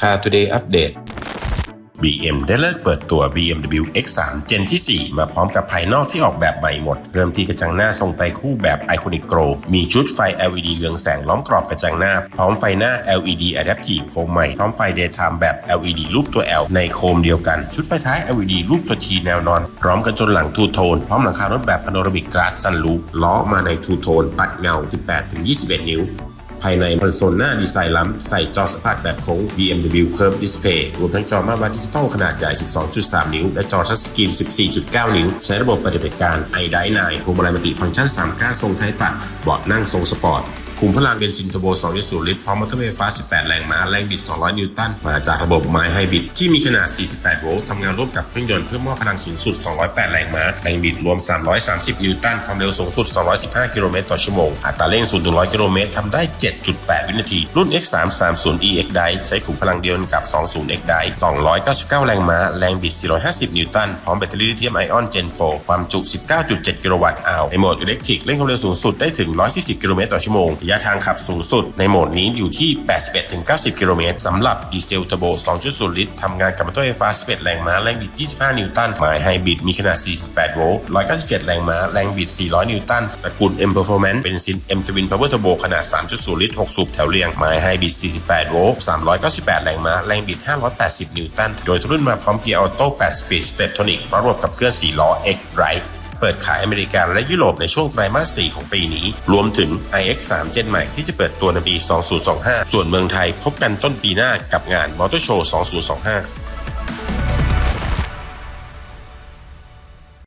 พา Today Update BM ได้เลิกเปิดตัว BMW X3 Gen ที่ 4 มาพร้อมกับภายนอกที่ออกแบบใหม่หมด เริ่มที่กระจังหน้าทรงไตรคู่แบบ Iconic Grow มีชุดไฟ LED เรืองแสงล้อมกรอบกระจังหน้า พร้อมไฟหน้า LED Adaptive โคมใหม่ พร้อมไฟ Daytime แบบ LED รูปตัว L ในโคมเดียวกัน ชุดไฟท้าย LED รูปตัว T แนวนอน พร้อมกันจนหลังทูโทน พร้อมหลังคารถแบบ Panoramic Glass Sunroof ล้อมาในทูโทน ปัดเงา 18-21 นิ้ว ภายในคอนโซลหน้าดีไซน์ล้ำใส่จอสัมผัสแบบโค้ง BMW Curve Display รวมทั้งจอมาตรวัดดิจิตอลขนาดใหญ่ 12.3 นิ้ว และจอทัชสกรีน 14.9 นิ้ว ใช้ระบบปฏิบัติการ i d i 9พวงมาลัยมัลติฟังก์ชัน3ก้านทรงไทยตัดเบาะนั่งทรงสปอร์ต คุมพลังเบนซินเทอร์โบ2.0 ลิตรพร้อมมอเตอร์ไฟฟ้า 18 แรงม้า แรงบิด 200 นิวตัน มาจากระบบไมล์ไฮบริดที่มีขนาด 48 โวลต์ทำงานร่วมกับเครื่องยนต์เพื่อมอบพลังสูงสุด 208 แรงม้า แรงบิดรวม 330 นิวตัน ความเร็วสูงสุด 215 กิโลเมตรต่อชั่วโมง อัตราเร่ง 0 100 กิโลเมตรทำได้ 7.8 วินาที รุ่น X330E X Drive ใช้ขุมพลังเดียวกับ 20X Drive 299 แรงม้า แรงบิด 450 นิวตัน พร้อมแบตเตอรี่ลิเธียมไอออน Gen 4 ความจุ 19.7 กิโลวัตต์อาวในโหมดอิเล็กทริกเร่งความเร็วสูงสุดได้ถึง 140 กิโลเมตรต่อชั่วโมงยะทางขับสูงสุด ในโหมดนี้อยู่ที่ 81-90 กิโลเมตรสำหรับดีเซลเทอร์โบ 2.0 ลิตรทำงานกับมอเตอร์ไฟฟ้า 11 แรงม้า แรงบิด 25 นิวตันหมายไฮบริดมีขนาด 48 โวลต์ 197 แรงม้า แรงบิด 400 นิวตันตระกูล M Performance เป็นซิน M Twin Power Turbo ขนาด 3.0 ลิตร 6 สูบแถวเรียงหมายไฮบริด 48 โวลต์ 398 แรงม้า แรงบิด 580 นิวตัน โดยทุกรุ่นมาพร้อมเกียร์ออโต้8 Speed Steptronic พร้อมระบบขับเคลื่อน 4 ล้อ X Drive เปิดขายอเมริกาและยุโรปในช่วงไตรมาส 4 ของปีนี้ รวมถึง iX3 เจนใหม่ที่จะเปิดตัวในปี 2025 ส่วนเมืองไทยพบกันต้นปีหน้ากับงานมอเตอร์โชว์ 2025